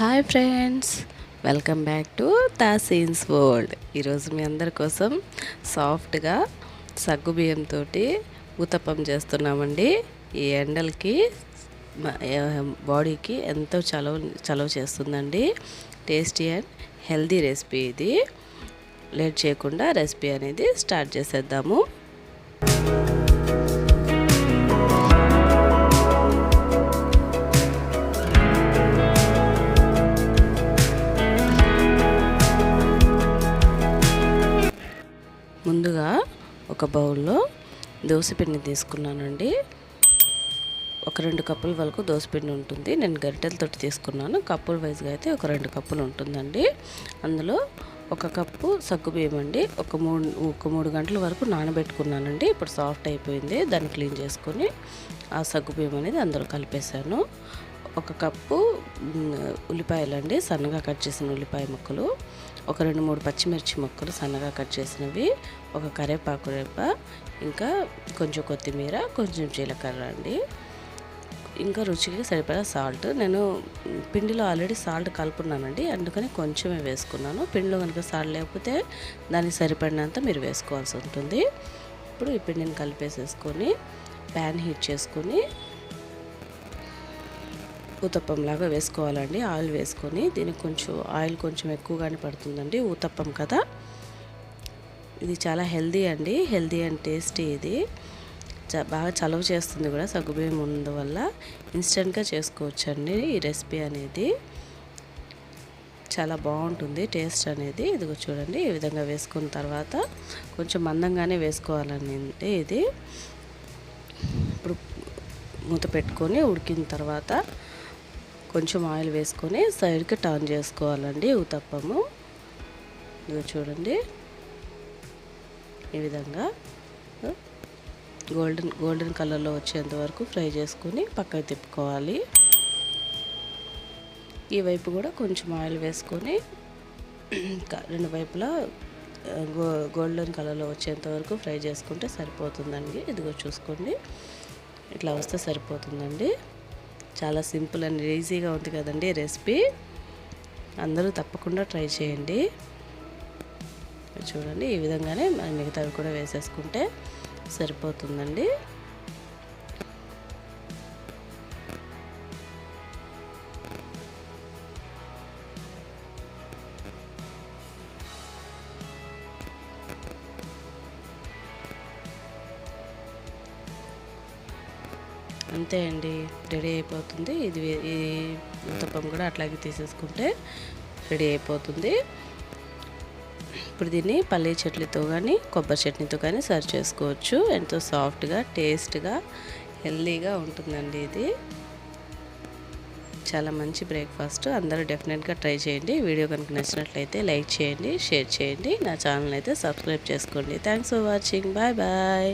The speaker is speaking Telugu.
Hi friends welcome back to Taseen's world. ఈరోజు మీ అందరి కోసం సాఫ్ట్గా సగ్గు బియ్యంతో ఊతప్పం చేస్తున్నామండి. ఈ ఎండలకి బాడీకి ఎంతో చలవ చలవ చేస్తుందండి. టేస్టీ అండ్ హెల్దీ రెసిపీ ఇది. లేట్ చేయకుండా రెసిపీ అనేది స్టార్ట్ చేసేద్దాము. ఒక బౌల్లో దోసపిండి తీసుకున్నానండి. ఒక రెండు కప్పుల వరకు దోశపిండి ఉంటుంది. నేను గరిటెలతోటి తీసుకున్నాను. కప్పుల వైజ్గా అయితే ఒక రెండు కప్పులు ఉంటుందండి. అందులో ఒక కప్పు సగ్గుబియ్యం అండి. ఒక మూడు ఒక మూడు గంటల వరకు నానబెట్టుకున్నానండి. ఇప్పుడు సాఫ్ట్ అయిపోయింది. దాన్ని క్లీన్ చేసుకొని ఆ సగ్గుబియ్యం అనేది అందులో కలిపేశాను. ఒక కప్పు ఉల్లిపాయలండి సన్నగా కట్ చేసిన ఉల్లిపాయ ముక్కలు ఒక రెండు మూడు పచ్చిమిర్చి ముక్కలు సన్నగా కట్ చేసినవి ఒక కరేపాకు రేప ఇంకా కొంచెం కొత్తిమీర కొంచెం జీలకర్ర అండి. ఇంకా రుచికి సరిపడా సాల్ట్. నేను పిండిలో ఆల్రెడీ సాల్ట్ కలుపున్నానండి అందుకని కొంచెమే వేసుకున్నాను. పిండిలో కనుక సాల్ట్ లేకపోతే దానికి సరిపడినంత మీరు వేసుకోవాల్సి ఉంటుంది. ఇప్పుడు ఈ పిండిని కలిపేసేసుకొని ప్యాన్ హీట్ చేసుకొని ఊతప్పం లాగా వేసుకోవాలండి. ఆయిల్ వేసుకొని దీనికి కొంచెం ఆయిల్ కొంచెం ఎక్కువగానే పడుతుందండి. ఊతప్పం కదా. ఇది చాలా హెల్దీ అండి. హెల్దీ అండ్ టేస్టీ ఇది. చ- బాగా చలవ చేస్తుంది కూడా. సగ్గుబియ్యం ఉన్నందువల్ల ఇన్స్టెంట్గా చేసుకోవచ్చండి ఈ రెసిపీ అనేది. చాలా బాగుంటుంది. టేస్ట్ అనేది. ఇదిగో చూడండి. ఈ విధంగా వేసుకున్న తర్వాత కొంచెం మందంగానే వేసుకోవాలండి ఇది. ఇప్పుడు మూత పెట్టుకొని ఉడికిన తర్వాత కొంచెం ఆయిల్ వేసుకొని సైడ్కి టర్న్ చేసుకోవాలండి ఉతప్పము ఇదిగో చూడండి. ఈ విధంగా గోల్డెన్ గోల్డెన్ కలర్లో వచ్చేంత వరకు ఫ్రై చేసుకొని పక్కకు తిప్పుకోవాలి. ఈ వైపు కూడా కొంచెం ఆయిల్ వేసుకొని రెండు వైపులా గో గోల్డెన్ కలర్లో వచ్చేంత వరకు ఫ్రై చేసుకుంటే సరిపోతుందండి. ఇదిగో చూసుకోండి. ఇట్లా వస్తే సరిపోతుందండి. చాలా సింపుల్ అండ్ ఈజీగా ఉంది కదండి రెసిపీ. అందరూ తప్పకుండా ట్రై చేయండి. చూడండి ఈ విధంగానే మనం మిగతావి కూడా వేసేసుకుంటే సరిపోతుందండి. అంతే అండి. రెడీ అయిపోతుంది. ఇది ఈ ఉత్తప్పం కూడా అట్లాగే తీసేసుకుంటే రెడీ అయిపోతుంది. ఇప్పుడు దీన్ని పల్లీ చట్నీతో కానీ కొబ్బరి చట్నీతో కానీ సర్వ్ చేసుకోవచ్చు. ఎంతో సాఫ్ట్గా టేస్ట్గా హెల్దీగా ఉంటుందండి ఇది. చాలా మంచి బ్రేక్ఫాస్ట్. అందరూ డెఫినెట్గా ట్రై చేయండి. వీడియో కనుక నచ్చినట్లయితే లైక్ చేయండి షేర్ చేయండి. నా ఛానల్ అయితే సబ్స్క్రైబ్ చేసుకోండి. Thanks for watching. Bye bye.